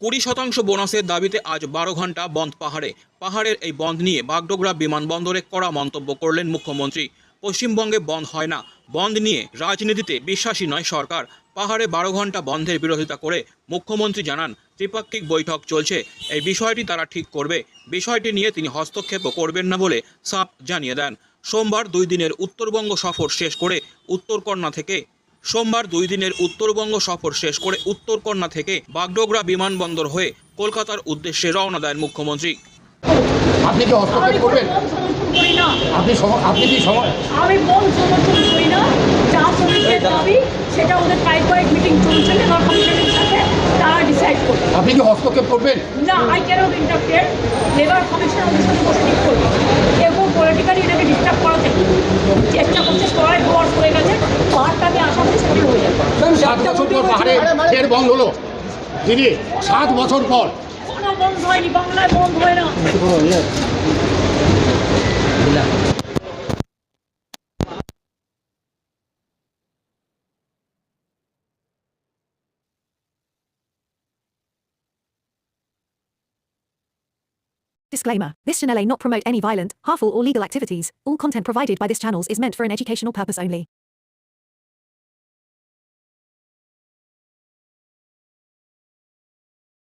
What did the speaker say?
কুড়ি শতাংশ বোনাসের দাবিতে আজ বারো ঘণ্টা বন্ধ পাহাড়ে। পাহাড়ের এই বন্ধ নিয়ে বাগডোগরা বিমানবন্দরে কড়া মন্তব্য করলেন মুখ্যমন্ত্রী। পশ্চিমবঙ্গে বন্ধ হয় না। বন্ধ নিয়ে রাজনীতিতে বিশ্বাসী নয় সরকার। পাহাড়ে বারো ঘণ্টা বন্ধের বিরোধিতা করে মুখ্যমন্ত্রী জানান, ত্রিপাক্ষিক বৈঠক চলছে। এই বিষয়টি তারা ঠিক করবে। বিষয়টি নিয়ে তিনি হস্তক্ষেপও করবেন না বলে সাপ জানিয়ে দেন। সোমবার দুই দিনের উত্তরবঙ্গ সফর শেষ করে উত্তরকন্যা থেকে সোমবার দুই দিনের উত্তরবঙ্গ সফর শেষ করে উত্তরকন্যা থেকে বাগডোগরা বিমানবন্দর হয়ে কলকাতার উদ্দেশ্যে রওনা দেন মুখ্যমন্ত্রী। আপনি কি হস্তক্ষেপ করবেন? না। আপনি আপনি কি সময় আমি মন সমর্থন করি না। যা শ্রমিকদের দাবি সেটা ওদের ট্রাইপারেট মিটিং চলছে লেবার কমিশনের সাথে তারা ডিসাইড করবে। আপনি কি হস্তক্ষেপ করবেন? না I can't interfere labour commission ওদের সাথে বসে সাত বছর পর পাহাড়ে ফের বন্ধ হলো দিদি সাত বছর পর কোনো বন্ধ হয়নি বাংলায় বন্ধ হয় না Disclaimer This channel may not promote any violent, harmful, or legal activities. All content provided by this channel is meant for an educational purpose only.